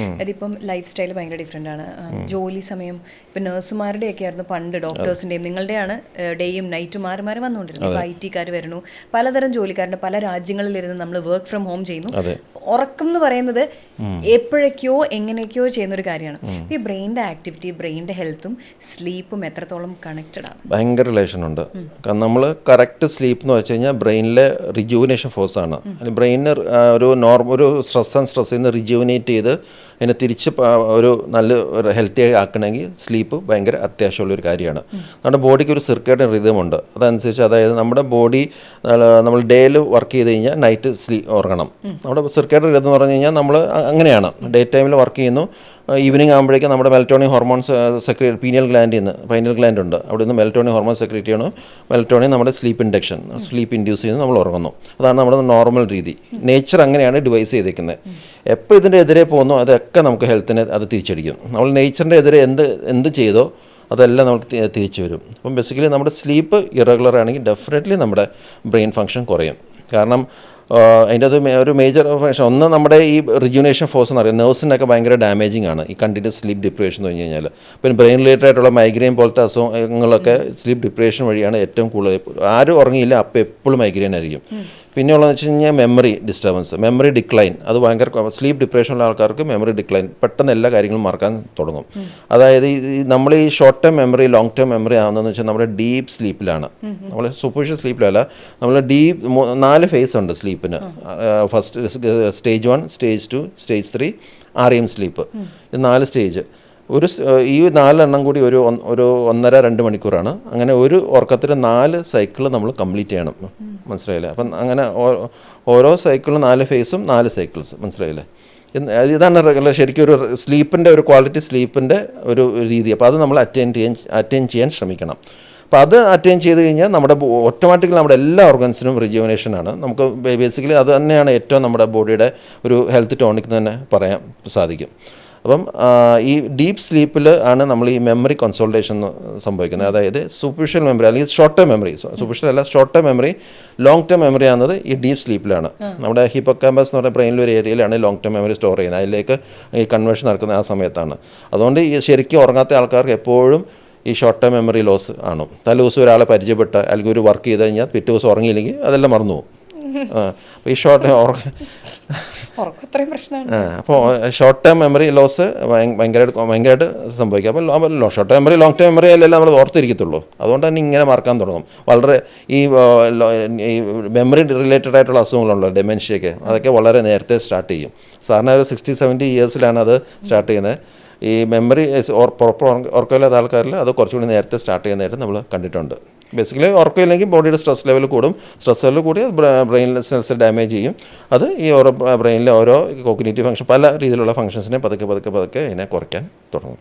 അതിപ്പം life style ഭയങ്കര different ആണ്. ജോലി സമയം ഇപ്പം നഴ്സുമാരുടെ ഒക്കെ ആയിരുന്നു പണ്ട് ഡോക്ടേഴ്സിന്റെയും നിങ്ങളുടെയാണ് ഡേയും നൈറ്റും മാറി മാറി വന്നുകൊണ്ടിരുന്നത്. ഇപ്പോൾ ഐ ടിക്കാർ വരുന്നു. പലതരം ജോലിക്കാരുണ്ട്. പല രാജ്യങ്ങളിലിരുന്ന് നമ്മൾ വർക്ക് ഫ്രം ഹോം ചെയ്യുന്നു. ഉറക്കം എന്ന് പറയുന്നത് എപ്പോഴൊക്കെയോ എങ്ങനെയൊക്കെയോ ചെയ്യുന്ന ഒരു കാര്യമാണ് ഈ ബ്രെയിന്റെ ആക്ടിവിറ്റി ബ്രെയിന്റെ ഹെൽത്തും സ്ലീപ്പും എത്രത്തോളം കണക്റ്റഡ് ആണ്. ഭയങ്കര റിലേഷൻ ഉണ്ട്. കാരണം നമ്മൾ കറക്റ്റ് സ്ലീപ്പ് എന്ന് വെച്ച് കഴിഞ്ഞാൽ ബ്രെയിനിലെ റിജുവിനേഷൻ ഫോഴ്സ് ആണ്. ബ്രെയിനിന് ഒരു നോർമൽ ഒരു സ്ട്രെസ് ആൻഡ് സ്ട്രെസ്സിൽ നിന്ന് റിജുവിനേറ്റ് ചെയ്ത് അതിനെ തിരിച്ച് ഒരു നല്ല ഒരു ഹെൽത്തി ആക്കണമെങ്കിൽ സ്ലീപ്പ് ഭയങ്കര അത്യാവശ്യമുള്ള ഒരു കാര്യമാണ്. നമ്മുടെ ബോഡിക്ക് ഒരു സിർക്കേഡ് റിതമുണ്ട് അതനുസരിച്ച് അതായത് നമ്മുടെ ബോഡി നമ്മൾ ഡേയിൽ വർക്ക് ചെയ്ത് കഴിഞ്ഞാൽ നൈറ്റ് സ്ലീ ഉറങ്ങണം. നമ്മുടെ സിർക്കേഡ് റിതം എന്ന് പറഞ്ഞു കഴിഞ്ഞാൽ നമ്മൾ അങ്ങനെയാണ്. ഡേ ടൈമിൽ വർക്ക് ചെയ്യുന്നു. ഈവനിങ് ആകുമ്പോഴേക്കും നമ്മുടെ മെലറ്റോണിൻ ഹോർമോൺസ് സെക്രി പീനിയൽ ഗ്ലാൻഡിൽ നിന്ന് പൈനൽ ഗ്ലാൻഡ് ഉണ്ട്. അവിടെ നിന്ന് മെലറ്റോണിൻ ഹോർമോൺ സെക്രേറ്റ് ചെയ്യണം. മെലറ്റോണിൻ നമ്മുടെ സ്ലീപ്പ് ഇൻഡക്ഷൻ സ്ലീപ്പ് ഇൻഡ്യൂസ് ചെയ്യുന്നത് നമ്മൾ ഉറങ്ങുന്നു. അതാണ് നമ്മുടെ നോർമൽ രീതി. നേച്ചർ അങ്ങനെയാണ് ഡിവൈസ് ചെയ്തേക്കുന്നത് എപ്പോൾ ഇതിന്റെ എതിരെ പോകുന്നു അതൊക്കെ നമുക്ക് ഹെൽത്തിനെ അത് തിരിച്ചടിക്കും. നമ്മൾ നേച്ചറിന്റെ എതിരെ എന്ത് എന്ത് ചെയ്തോ അതെല്ലാം നമുക്ക് തിരിച്ചു വരും. അപ്പം ബേസിക്കലി നമ്മുടെ സ്ലീപ്പ് ഇറഗുലർ ആണെങ്കിൽ ഡെഫിനറ്റ്ലി നമ്മുടെ ബ്രെയിൻ ഫങ്ഷൻ കുറയും. കാരണം അതിന്റെ അത് ഒരു മേജർ ഫങ്ഷൻ ഒന്ന് നമ്മുടെ ഈ റിജുനേഷൻ ഫോഴ്സ് എന്ന് പറയുന്നത് നെർവ്സിനൊക്കെ ഭയങ്കര ഡാമേജിങ് ആണ്. ഈ കണ്ടിന്യൂസ് സ്ലീപ്പ് ഡിപ്രേഷൻ എന്ന് പറഞ്ഞു കഴിഞ്ഞാൽ. പിന്നെ ബ്രെയിൻ റിലേറ്റഡ് ആയിട്ടുള്ള മൈഗ്രെയിൻ പോലത്തെ അസുഖങ്ങളൊക്കെ സ്ലീപ്പ് ഡിപ്രേഷൻ വഴിയാണ് ഏറ്റവും കൂടുതൽ. ആരും ഉറങ്ങിയില്ല അപ്പോൾ എപ്പോഴും മൈഗ്രെയിൻ ആയിരിക്കും. പിന്നെയുള്ളതെന്ന് വെച്ച് കഴിഞ്ഞാൽ മെമ്മറി ഡിസ്റ്റർബൻസ് മെമ്മറി ഡിക്ലൈൻ അത് ഭയങ്കര സ്ലീപ്പ് ഡിപ്രഷനുള്ള ആൾക്കാർക്ക് മെമ്മറി ഡിക്ലൈൻ പെട്ടെന്ന് എല്ലാ കാര്യങ്ങളും മറക്കാൻ തുടങ്ങും. അതായത് നമ്മൾ ഈ short term memory long term memory ആവുന്നതെന്ന് വെച്ചാൽ നമ്മുടെ ഡീപ്പ് സ്ലീപ്പിലാണ് നമ്മൾ സൂപ്പർഷ്യൽ സ്ലീപ്പിലല്ല നമ്മൾ ഡീപ്പ് നാല് ഫേസ് ഉണ്ട് സ്ലീപ്പിന് first stage one stage two stage three R M sleep ഇത് നാല് സ്റ്റേജ് ഒരു ഈ നാലെണ്ണം കൂടി ഒരു ഒരു ഒന്നര രണ്ട് മണിക്കൂറാണ്. അങ്ങനെ ഒരു ഉറക്കത്തിൽ നാല് സൈക്കിൾ നമ്മൾ കംപ്ലീറ്റ് ചെയ്യണം. മനസ്സിലായില്ലേ? അപ്പം അങ്ങനെ ഓരോ സൈക്കിളും നാല് ഫേസും നാല് സൈക്കിൾസ് മനസ്സിലായില്ലേ? ഇതാണ് ശരിക്കും ഒരു സ്ലീപ്പിന്റെ ഒരു ക്വാളിറ്റി സ്ലീപ്പിന്റെ ഒരു രീതി. അപ്പോൾ അത് നമ്മൾ അറ്റൻഡ് ചെയ്യാൻ അറ്റൻഡ് ചെയ്യാൻ ശ്രമിക്കണം. അപ്പോൾ അത് അറ്റൻഡ് ചെയ്ത് കഴിഞ്ഞാൽ നമ്മുടെ ഓട്ടോമാറ്റിക്കലി നമ്മുടെ എല്ലാ ഓർഗൻസിനും റിജുവനേഷൻ ആണ്. നമുക്ക് ബേസിക്കലി അത് തന്നെയാണ് ഏറ്റവും നമ്മുടെ ബോഡിയുടെ ഒരു ഹെൽത്ത് ടോണിക് തന്നെ പറയാൻ സാധിക്കും. അപ്പം ഈ ഡീപ്പ് സ്ലീപ്പിൽ ആണ് നമ്മൾ ഈ മെമ്മറി കൺസോൾട്ടേഷൻ സംഭവിക്കുന്നത്. അതായത് സൂപ്പർഷ്യൽ മെമ്മറി അല്ലെങ്കിൽ ഷോർട്ട് ടേം മെമ്മറി സൂപ്പർഷ്യൽ അല്ല short term memory long term memory ആകുന്നത് ഈ ഡീപ്പ് സ്ലീപ്പിലാണ്. നമ്മുടെ ഹിപ്പോക്കാമ്പസ് എന്ന് പറഞ്ഞ ബ്രെയിനിൽ ഒരു ഏരിയയിലാണ് ലോങ് ടേം മെമ്മറി സ്റ്റോർ ചെയ്യുന്നത്. അതിലേക്ക് ഈ കൺവേർഷൻ നടക്കുന്ന ആ സമയത്താണ്. അതുകൊണ്ട് ഈ ശരിക്കും ഉറങ്ങാത്ത ആൾക്കാർക്ക് എപ്പോഴും ഈ ഷോർട്ട് ടേം മെമ്മറി ലോസ് ആണ്. തല ദിവസം ഒരാളെ പരിചയപ്പെട്ട അല്ലെങ്കിൽ ഒരു വർക്ക് ചെയ്ത് കഴിഞ്ഞാൽ പിറ്റേ ദിവസം ഉറങ്ങിയില്ലെങ്കിൽ അതെല്ലാം മറന്നു പോകും അപ്പോൾ ഈ ഷോർട്ട് അപ്പോൾ ഷോർട്ട് ടേം മെമ്മറി ലോസ് ഭയങ്കരമായിട്ട് ഭയങ്കരമായിട്ട് സംഭവിക്കും. അപ്പോൾ short term memory long term memory അല്ലല്ലോ നമ്മൾ ഓർത്തിരിക്കത്തുള്ളൂ. അതുകൊണ്ട് തന്നെ ഇങ്ങനെ മറക്കാൻ തുടങ്ങും. വളരെ ഈ മെമ്മറി റിലേറ്റഡ് ആയിട്ടുള്ള അസുഖങ്ങളുണ്ടല്ലോ ഡെമെൻഷ്യയൊക്കെ അതൊക്കെ വളരെ നേരത്തെ സ്റ്റാർട്ട് ചെയ്യും. സാറിന് ഒരു സിക്സ്റ്റി സെവന്റി ഇയേഴ്സിലാണ് അത് സ്റ്റാർട്ട് ചെയ്യുന്നത്. ഈ മെമ്മറി പ്രോപ്പർ ഓർക്കില്ലാത്ത ആൾക്കാരിൽ അത് കുറച്ചുകൂടി നേരത്തെ സ്റ്റാർട്ട് ചെയ്യുന്നതായിട്ട് നമ്മൾ കണ്ടിട്ടുണ്ട്. ബേസിക്കലി ഉറക്കമില്ലെങ്കിൽ ബോഡിയുടെ സ്ട്രെസ് ലെവൽ കൂടും. സ്ട്രെസ് ലെവൽ കൂടി ബ്രെയിൻ സെൽസ് ഡാമേജ് ചെയ്യും. അത് ഈ ഓരോ ബ്രെയിനിലെ ഓരോ കോഗ്നേറ്റീവ് ഫംഗ്ഷൻ പല രീതിയിലുള്ള ഫംഗ്ഷൻസിനെ പതുക്കെ പതുക്കെ പതുക്കെ ഇതിനെ കുറയ്ക്കാൻ തുടങ്ങും.